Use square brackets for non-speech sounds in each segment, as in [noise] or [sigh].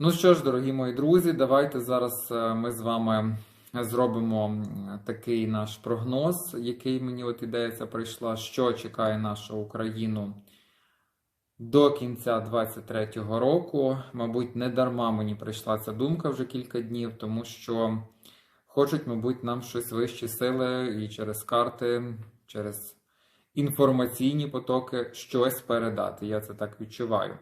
Ну що ж, дорогі мої друзі, давайте зараз е, ми з вами зробимо такий наш прогноз, який мені от ідея прийшла, що чекає нашу Україну до кінця 23-го року. Мабуть, не дарма мені прийшла ця думка вже кілька днів, тому що хочуть, мабуть, нам щось вищі сили і через карти, через інформаційні потоки щось передати. Я це так відчуваю.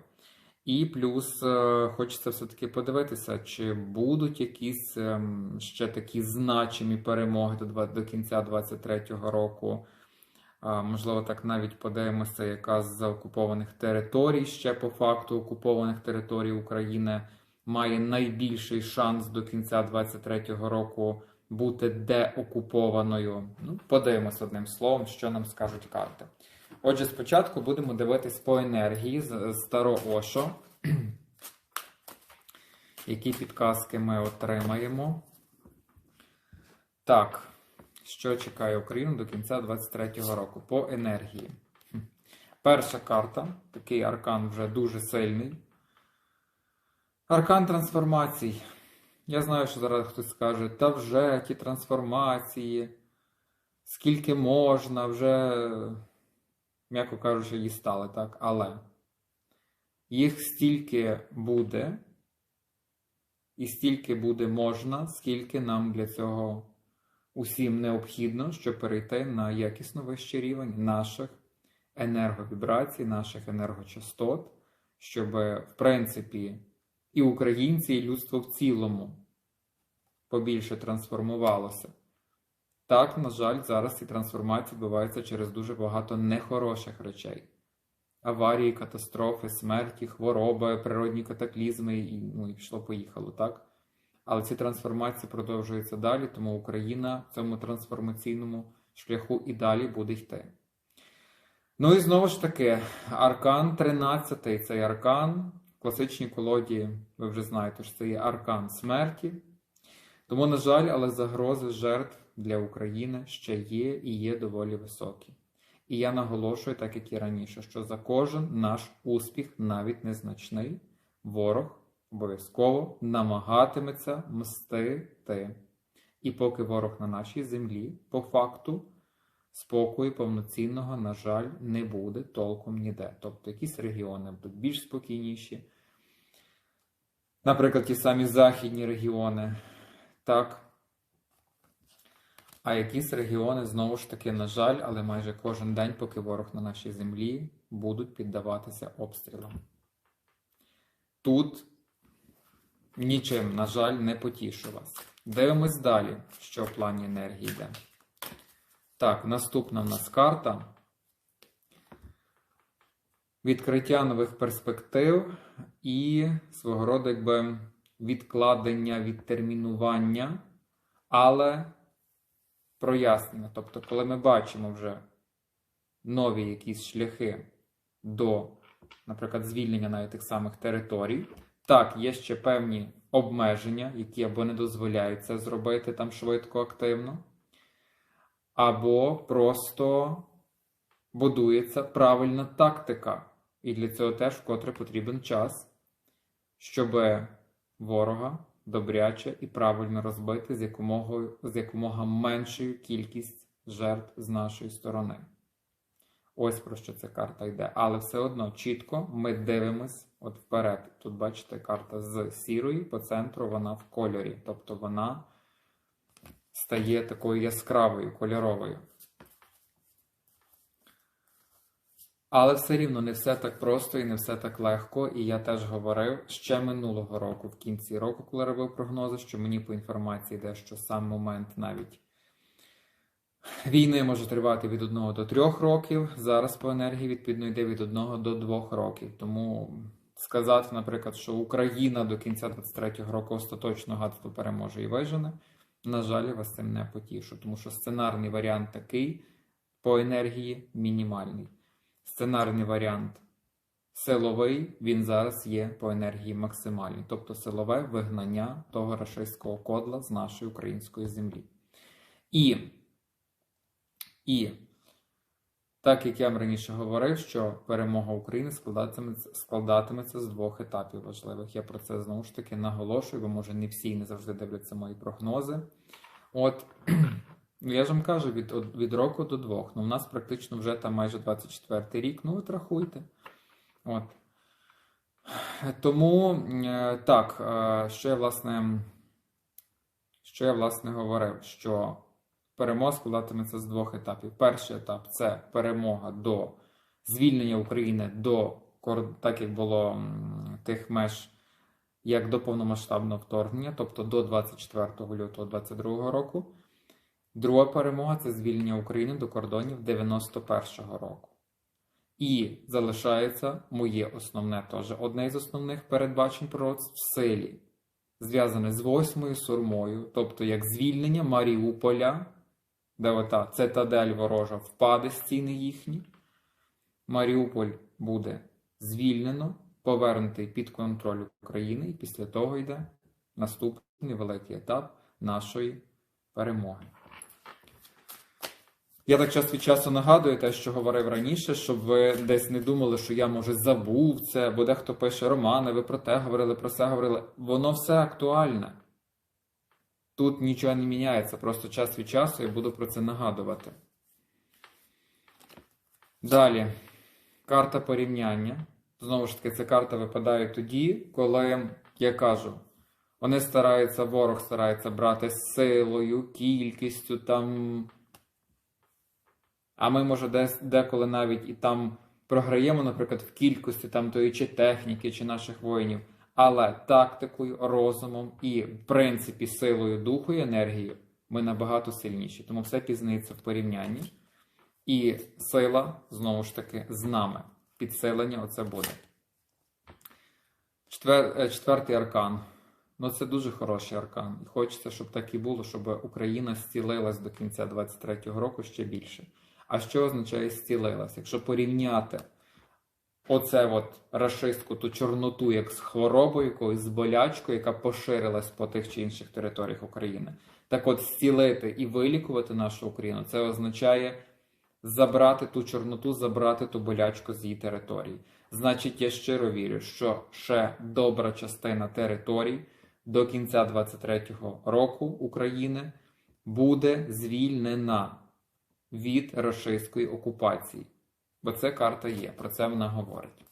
І плюс е, хочеться все-таки подивитися, чи будуть якісь ем, ще такі значимі перемоги до, до кінця 23-го року. Можливо, так навіть подивимося, яка з окупованих територій ще по факту окупованих територій України має найбільший шанс до кінця 23-го року бути деокупованою. Ну, подивимося одним словом, що нам скажуть карти. Отже, спочатку будемо дивитись по енергії з з Таро Ошо. [clears throat] Які підказки ми отримаємо. Так, що чекає Україну до кінця 23-го року по енергії. Перша карта, такий аркан вже дуже сильний. Аркан трансформацій. Я знаю, що зараз хтось скаже, та вже ті трансформації, скільки можна, вже м'яко кажучи, дістали, так? Але їх стільки буде, і стільки буде можна, скільки нам для цього усім необхідно, щоб перейти на якісно вищий рівень наших енерговібрацій, наших енергочастот, щоб, в принципі, і українці, і людство в цілому побільше трансформувалося. Так, на жаль, зараз ці трансформації відбуваються через дуже багато нехороших речей: аварії, катастрофи, смерті, хвороби, природні катаклізми, і ну, і пішло-поїхало, так? Але ці трансформації продовжуються далі, тому Україна в цьому трансформаційному шляху і далі буде йти. Ну і знову ж таки, аркан 13 цей аркан. В класичній колоді, ви вже знаєте, що це є аркан смерті. Тому, на жаль, але загрози жертв для України ще є і є доволі високі. І я наголошую, так як і раніше, що за кожен наш успіх, навіть незначний, ворог обов'язково намагатиметься мстити. І поки ворог на нашій землі, по факту, спокою повноцінного, на жаль, не буде толком ніде. Тобто якісь регіони будуть більш спокійніші. Наприклад, ті самі західні регіони. Так. А якісь регіони, знову ж таки, на жаль, але майже кожен день, поки ворог на нашій землі, будуть піддаватися обстрілам. Тут нічим, на жаль, не потішу вас. Дивимось далі, що в плані енергії йде. Так, наступна в нас карта. Відкриття нових перспектив і свого роду якби відкладення, відтермінування, але прояснення. Тобто, коли ми бачимо вже нові якісь шляхи до, наприклад, звільнення навіть тих самих територій, так, є ще певні обмеження, які або не дозволяють це зробити там швидко, активно, або просто будується правильна тактика. І для цього теж вкотре потрібен час, щоб ворога добряче і правильно розбити з якомога, з якомога меншою кількість жертв з нашої сторони. Ось про що ця карта йде. Але все одно чітко ми дивимось от вперед. Тут, бачите, карта з сірої по центру вона в кольорі. Тобто вона стає такою яскравою, кольоровою. Але все рівно не все так просто і не все так легко. І я теж говорив ще минулого року, в кінці року, коли робив прогнози, що мені по інформації йде, що сам момент навіть війни може тривати від 1 до 3 років. Зараз по енергії відповідно йде від 1 до 2 років. Тому сказати, наприклад, що Україна до кінця 23-го року остаточно гадство переможе і вижене, на жаль, я вас цим не потішу, тому що сценарний варіант такий по енергії мінімальний. Сценарний варіант силовий, він зараз є по енергії максимальний, тобто силове вигнання того рашистського кодла з нашої української землі. І, і Так як я вам раніше говорив, що перемога України складатиметься, складатиметься з двох етапів важливих. Я про це знову ж таки наголошую, бо може не всі не завжди дивляться мої прогнози. От ну, я ж вам кажу від, від року до двох. Ну, у нас практично вже там майже 24 рік. Ну, от рахуйте. От. Тому е, так, е, що я власне, що я власне говорив, що перемога складатиметься з двох етапів. Перший етап це перемога до звільнення України до так, як було тих меж, як до повномасштабного вторгнення, тобто до 24 лютого 2022 року. Друга перемога це звільнення України до кордонів 91-го року. І залишається моє основне теж одне із основних передбачень пророцтв в силі, зв'язане з восьмою сурмою, тобто як звільнення Маріуполя, де ота цитадель ворожа впаде стіни їхні. Маріуполь буде звільнено, повернутий під контроль України, і після того йде наступний великий етап нашої перемоги. Я так час від часу нагадую те, що говорив раніше, щоб ви десь не думали, що я може забув це, бо дехто пише романи, ви про те говорили, про це говорили. Воно все актуальне. Тут нічого не міняється, просто час від часу я буду про це нагадувати. Далі, карта порівняння. Знову ж таки, ця карта випадає тоді, коли я кажу, вони стараються, ворог старається брати силою, кількістю там. А ми, може, десь деколи навіть і там програємо, наприклад, в кількості там тої чи техніки, чи наших воїнів, але тактикою, розумом і, в принципі, силою духу і енергією ми набагато сильніші. Тому все пізнається в порівнянні. І сила, знову ж таки, з нами. Підсилення оце буде. Четвер... е, Четвертий аркан. Ну, це дуже хороший аркан. І хочеться, щоб так і було, щоб Україна зцілилась до кінця 23-го року ще більше. А що означає зцілилась? Якщо порівняти оце от рашистську ту чорноту як з хворобою, якоюсь з болячкою, яка поширилась по тих чи інших територіях України. Так от зцілити і вилікувати нашу Україну, це означає забрати ту чорноту, забрати ту болячку з її території. Значить, я щиро вірю, що ще добра частина територій до кінця 23-го року України буде звільнена від рашистської окупації. Бо це карта є, про це вона говорить.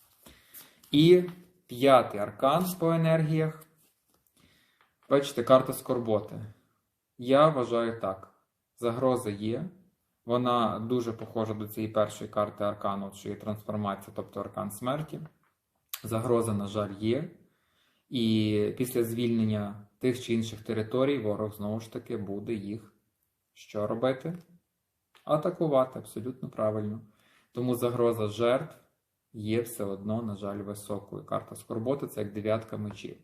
І п'ятий аркан по енергіях. Бачите, карта скорботи. Я вважаю так. Загроза є. Вона дуже похожа до цієї першої карти аркану, що є трансформація, тобто аркан смерті. Загроза, на жаль, є. І після звільнення тих чи інших територій ворог знову ж таки буде їх що робити? Атакувати абсолютно правильно. Тому загроза жертв є все одно, на жаль, високою. Карта скорботи це як дев'ятка мечів.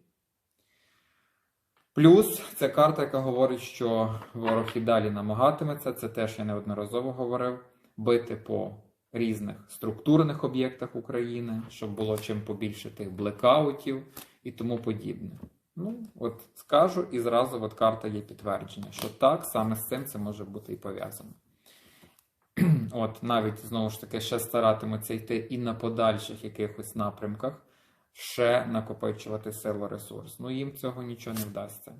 Плюс це карта, яка говорить, що ворог і далі намагатиметься, це теж я неодноразово говорив, бити по різних структурних об'єктах України, щоб було чим побільше тих блекаутів і тому подібне. Ну, от скажу, і зразу от карта є підтвердження, що так, саме з цим це може бути і пов'язано. [clears throat] От навіть знову ж таки ще старатимуться йти і на подальших якихось напрямках, ще накопичувати силу ресурс. Ну їм цього нічого не вдасться.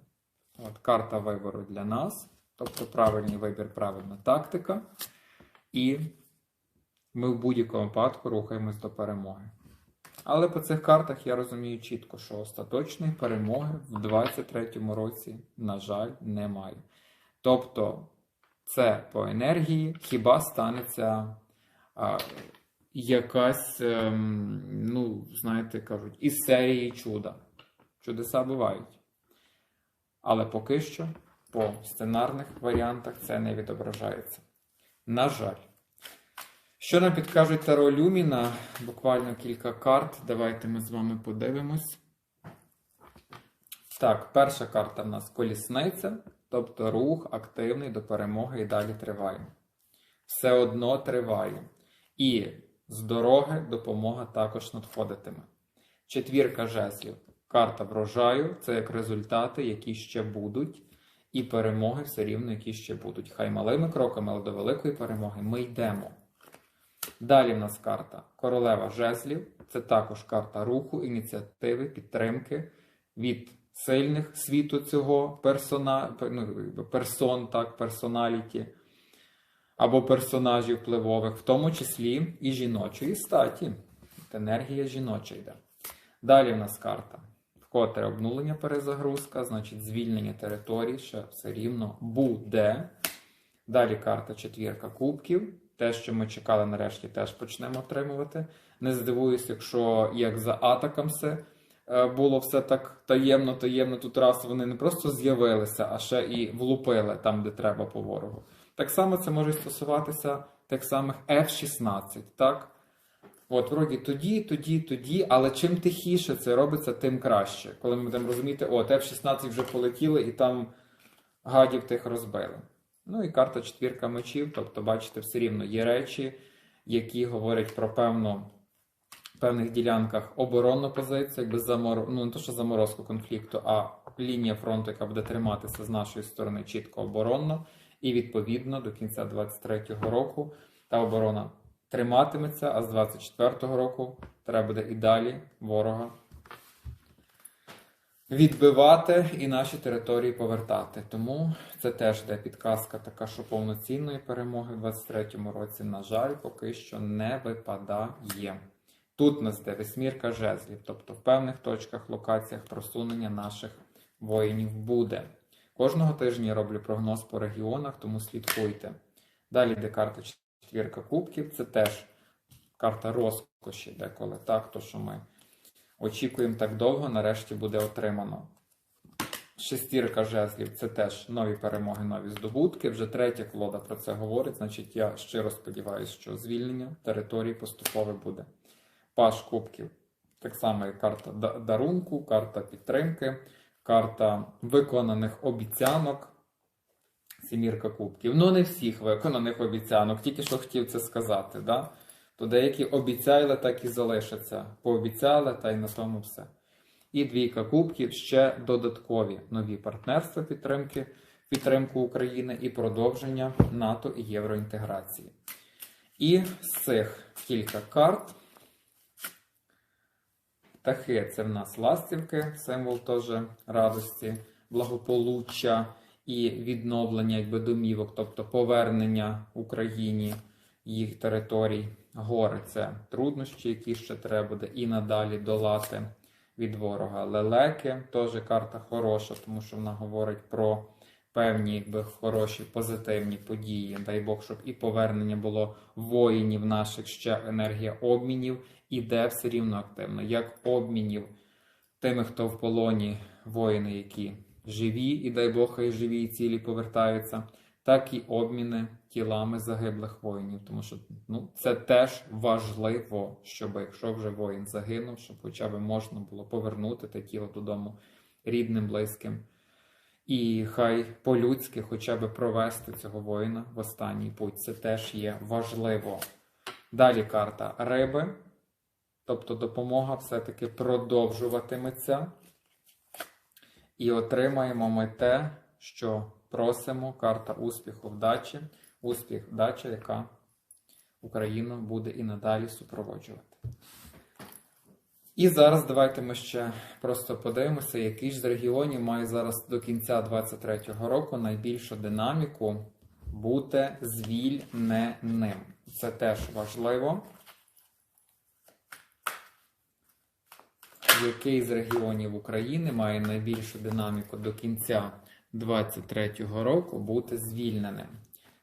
От карта вибору для нас, тобто правильний вибір, правильна тактика. І ми в будь-якому випадку рухаємось до перемоги. Але по цих картах я розумію чітко, що остаточної перемоги в 23-му році, на жаль, немає. Тобто, це по енергії хіба станеться а, якась, ем, ну, знаєте, кажуть, із серії чуда. Чудеса бувають. Але поки що по сценарних варіантах це не відображається. На жаль. Що нам підкажуть Таро Люміна? Буквально кілька карт. Давайте ми з вами подивимось. Так, перша карта в нас колісниця, тобто рух активний до перемоги і далі триває. Все одно триває. І з дороги допомога також надходитиме. Четвірка жезлів. Карта врожаю це як результати, які ще будуть, і перемоги все рівно, які ще будуть. Хай малими кроками, але до великої перемоги ми йдемо. Далі в нас карта Королева Жезлів. Це також карта руху, ініціативи, підтримки від сильних світу цього персона, ну, персон, так, персоналіті або персонажів впливових, в тому числі і жіночої статі. Енергія жіноча йде. Далі в нас карта. Вкотре обнулення перезагрузка, значить звільнення територій, ще все рівно буде. Далі карта четвірка кубків. Те, що ми чекали нарешті, теж почнемо отримувати. Не здивуюсь, якщо як за Атакамси е, було все так таємно, таємно. Тут раз вони не просто з'явилися, а ще і влупили там, де треба по ворогу. Так само це може стосуватися тих самих F-16, так? От, вроді тоді, тоді, тоді, але чим тихіше це робиться, тим краще. Коли ми будемо розуміти, от F-16 вже полетіли і там гадів тих розбили. Ну і карта четвірка мечів, тобто, бачите, все рівно є речі, які говорять про певну, певних ділянках оборонну позицію, якби замор... ну не то, що заморозку конфлікту, а лінія фронту, яка буде триматися з нашої сторони чітко оборонно. І відповідно до кінця 2023 року та оборона триматиметься, а з 2024 року треба буде і далі ворога відбивати і наші території повертати. Тому це теж де підказка така, що повноцінної перемоги в 2023 році, на жаль, поки що не випадає. Тут нас де восьмірка жезлів, тобто в певних точках, локаціях просунення наших воїнів буде. Кожного тижня я роблю прогноз по регіонах, тому слідкуйте. Далі йде карта четвірка кубків, це теж карта розкоші, деколи так, то що ми очікуємо так довго, нарешті буде отримано. Шестірка жезлів це теж нові перемоги, нові здобутки. Вже третя колода про це говорить. Значить, я щиро сподіваюся, що звільнення території поступове буде. Паш кубків. Так само як карта дарунку, карта підтримки, карта виконаних обіцянок. Сімірка кубків. Ну, не всіх виконаних обіцянок, тільки що хотів це сказати. Да? То деякі обіцяли, так і залишаться. Пообіцяли, та й на тому все. І двійка кубків ще додаткові нові партнерства підтримки, підтримку України і продовження НАТО і євроінтеграції. І з цих кілька карт. Птахи це в нас ластівки, символ теж радості, благополуччя і відновлення якби, домівок, тобто повернення Україні їх територій. Гори це труднощі, які ще треба буде і надалі долати від ворога. Лелеки теж карта хороша, тому що вона говорить про певні якби, хороші позитивні події. Дай Бог, щоб і повернення було воїнів наших ще енергія обмінів іде все рівно активно, як обмінів тими, хто в полоні воїни, які живі, і дай Бог, хай живі і цілі повертаються, так і обміни тілами загиблих воїнів. Тому що ну, це теж важливо, щоб якщо вже воїн загинув, щоб хоча б можна було повернути те тіло додому рідним, близьким. І хай по-людськи хоча б провести цього воїна в останній путь. Це теж є важливо. Далі карта риби. Тобто допомога все-таки продовжуватиметься. І отримаємо ми те, що просимо. Карта успіху вдачі. Успіх вдача, яка Україну буде і надалі супроводжувати. І зараз давайте ми ще просто подивимося, який ж з регіонів має зараз до кінця 2023 року найбільшу динаміку бути звільненим. Це теж важливо. який з регіонів України має найбільшу динаміку до кінця 2023 року бути звільненим.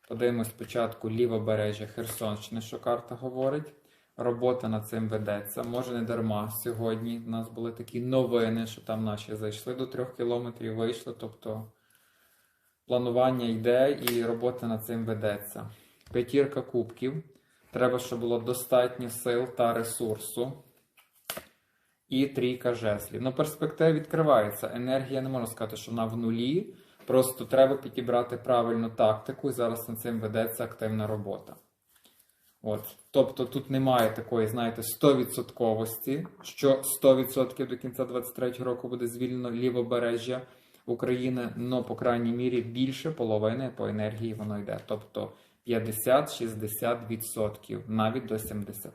Подивимось спочатку лівобережжя Херсонщини, що карта говорить. Робота над цим ведеться. Може не дарма. Сьогодні в нас були такі новини, що там наші зайшли до трьох кілометрів, вийшли. Тобто планування йде і робота над цим ведеться. П'ятірка кубків. Треба, щоб було достатньо сил та ресурсу і трійка жеслів. Ну, перспектива відкривається. Енергія не можна сказати, що вона в нулі. Просто треба підібрати правильну тактику, і зараз над цим ведеться активна робота. От. Тобто тут немає такої, знаєте, 100%, що 100% до кінця 2023 року буде звільнено лівобережжя України, але, по крайній мірі, більше половини по енергії воно йде. Тобто 50-60%, навіть до 70%.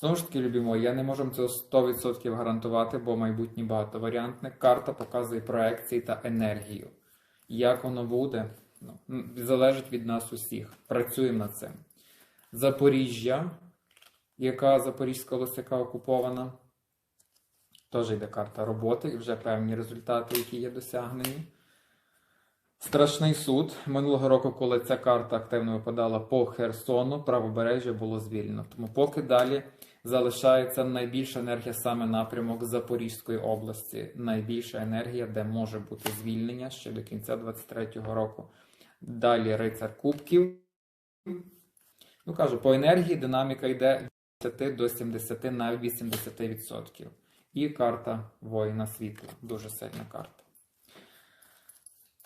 Знову ж таки, любі мої, я не можу цього 100% гарантувати, бо майбутнє багатоваріантне. Карта показує проекції та енергію. Як воно буде, ну, залежить від нас усіх. Працюємо над цим. Запоріжжя, яка Запорізька область, яка окупована. Теж йде карта роботи і вже певні результати, які є досягнені. Страшний суд. Минулого року, коли ця карта активно випадала по Херсону, правобережжя було звільнено. Тому поки далі залишається найбільша енергія саме напрямок Запорізької області. Найбільша енергія, де може бути звільнення ще до кінця 23-го року. Далі рицар Кубків. Ну кажу, по енергії динаміка йде від 10 до 70, навіть 80%. І карта воїна світла. Дуже сильна карта.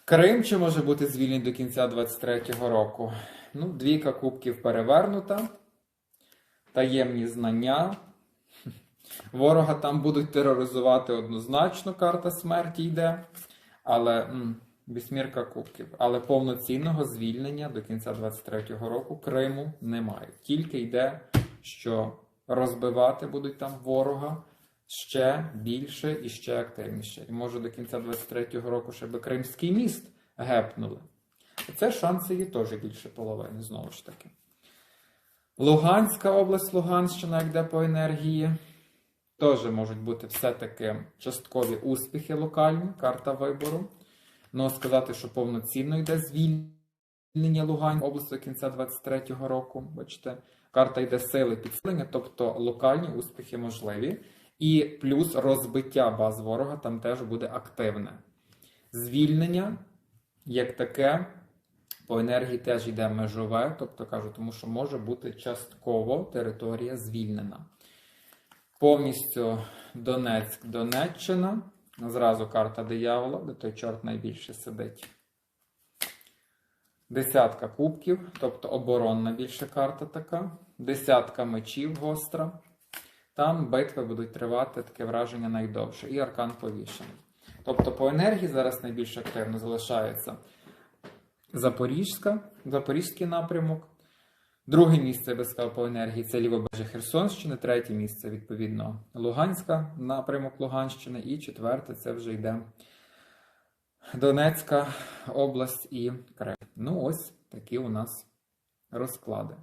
Крим чи може бути звільнений до кінця 23-го року? Ну, двійка кубків перевернута. Таємні знання. Ворога там будуть тероризувати однозначно, карта смерті йде. Але м, вісьмірка кубків. Але повноцінного звільнення до кінця 23-го року Криму немає. Тільки йде, що розбивати будуть там ворога ще більше і ще активніше. І може до кінця 23-го року ще би Кримський міст гепнули. Це шанси є теж більше половини, знову ж таки. Луганська область, Луганщина, як де по енергії. Теж можуть бути все-таки часткові успіхи локальні, карта вибору. Ну, сказати, що повноцінно йде звільнення Луганської області до кінця 23-го року. Бачите, карта йде сили підсилення, тобто локальні успіхи можливі. І плюс розбиття баз ворога там теж буде активне. Звільнення, як таке, по енергії теж йде межове, тобто кажу, тому що може бути частково територія звільнена. Повністю Донецьк, Донеччина. Зразу карта диявола, де той чорт найбільше сидить. Десятка кубків, тобто оборонна більша карта така. Десятка мечів гостра. Там битви будуть тривати таке враження найдовше. І аркан повішений. Тобто по енергії зараз найбільш активно залишається Запорізька, Запорізький напрямок. Друге місце, я би по енергії це лівобережжя Херсонщини. Третє місце, відповідно, Луганська, напрямок Луганщини. І четверте це вже йде Донецька область і Крим. Ну, ось такі у нас розклади.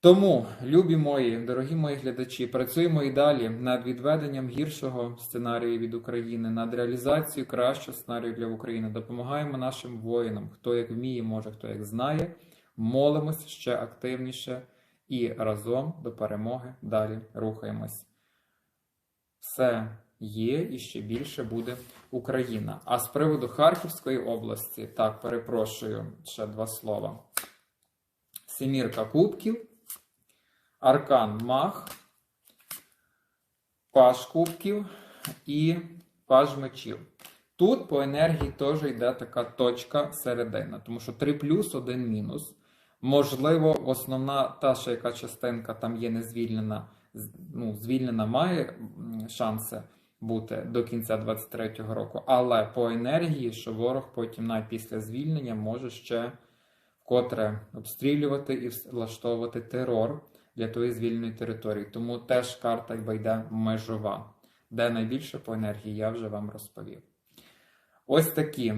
Тому, любі мої, дорогі мої глядачі, працюємо і далі над відведенням гіршого сценарію від України, над реалізацією кращого сценарію для України. Допомагаємо нашим воїнам, хто як вміє, може, хто як знає. Молимось ще активніше і разом до перемоги далі рухаємось. Все є і ще більше буде Україна. А з приводу Харківської області, так, перепрошую ще два слова. Семірка кубків. Аркан Мах, Паш Кубків і Паж мечів. Тут по енергії теж йде така точка середина, тому що 3 плюс, 1 мінус. Можливо, основна та ще яка частинка там є не звільнена, ну, звільнена має шанси бути до кінця 23-го року. Але по енергії, що ворог потім навіть після звільнення може ще вкотре обстрілювати і влаштовувати терор для тої звільненої території. Тому теж карта йде межова, де найбільше по енергії, я вже вам розповів. Ось такі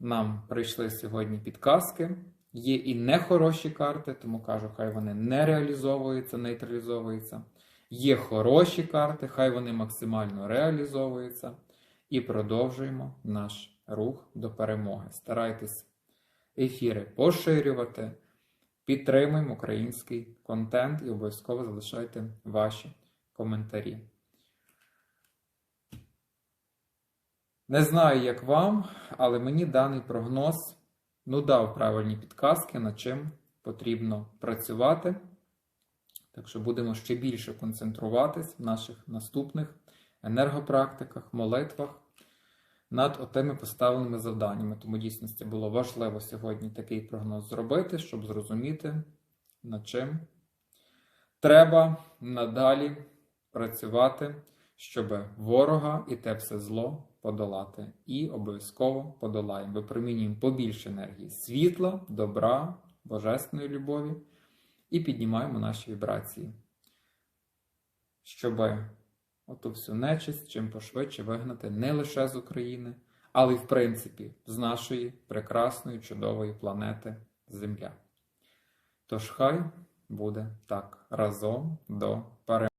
нам прийшли сьогодні підказки. Є і нехороші карти, тому кажу, хай вони не реалізовуються, нейтралізовуються. Є хороші карти, хай вони максимально реалізовуються. І продовжуємо наш рух до перемоги. Старайтесь ефіри поширювати. Підтримуємо український контент і обов'язково залишайте ваші коментарі. Не знаю, як вам, але мені даний прогноз ну, дав правильні підказки, над чим потрібно працювати. Так що будемо ще більше концентруватись в наших наступних енергопрактиках, молитвах над отими поставленими завданнями. Тому дійсності було важливо сьогодні такий прогноз зробити, щоб зрозуміти, над чим треба надалі працювати, щоб ворога і те все зло подолати. І обов'язково подолаємо. Випромінюємо побільше енергії світла, добра, божественної любові і піднімаємо наші вібрації, щоб оту всю нечисть чим пошвидше вигнати не лише з України, але й в принципі з нашої прекрасної, чудової планети Земля. Тож хай буде так разом до перемоги.